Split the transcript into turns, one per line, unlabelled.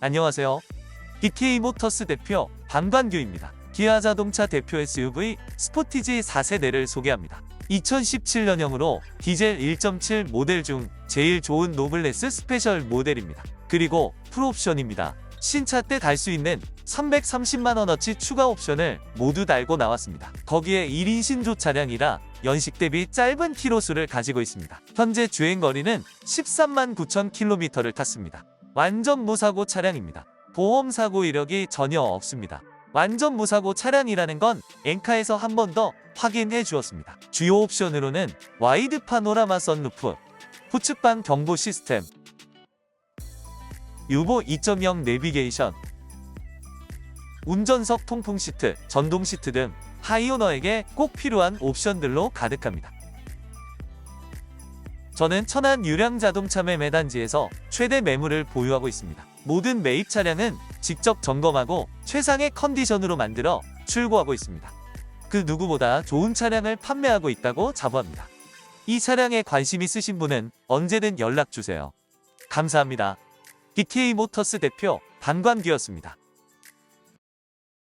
안녕하세요. BK 모터스 대표 방관규입니다. 기아 자동차 대표 SUV 스포티지 4세대를 소개합니다. 2017년형으로 디젤 1.7 모델 중 제일 좋은 노블레스 스페셜 모델입니다. 그리고 풀옵션입니다. 신차 때 달 수 있는 330만원어치 추가 옵션을 모두 달고 나왔습니다. 거기에 1인 신조 차량이라 연식 대비 짧은 키로수를 가지고 있습니다. 현재 주행거리는 13만 9천 킬로미터를 탔습니다. 완전 무사고 차량입니다. 보험 사고 이력이 전혀 없습니다. 완전 무사고 차량이라는 건 엔카에서 한 번 더 확인해 주었습니다. 주요 옵션으로는 와이드 파노라마 선루프, 후측방 경보 시스템, 유보 2.0 내비게이션, 운전석 통풍 시트, 전동 시트 등 하이오너에게 꼭 필요한 옵션들로 가득합니다. 저는 천안 유량 자동차 매 매 단지에서 최대 매물을 보유하고 있습니다. 모든 매입 차량은 직접 점검하고 최상의 컨디션으로 만들어 출고하고 있습니다. 그 누구보다 좋은 차량을 판매하고 있다고 자부합니다. 이 차량에 관심 있으신 분은 언제든 연락 주세요. 감사합니다. BK 모터스 대표 반관기였습니다.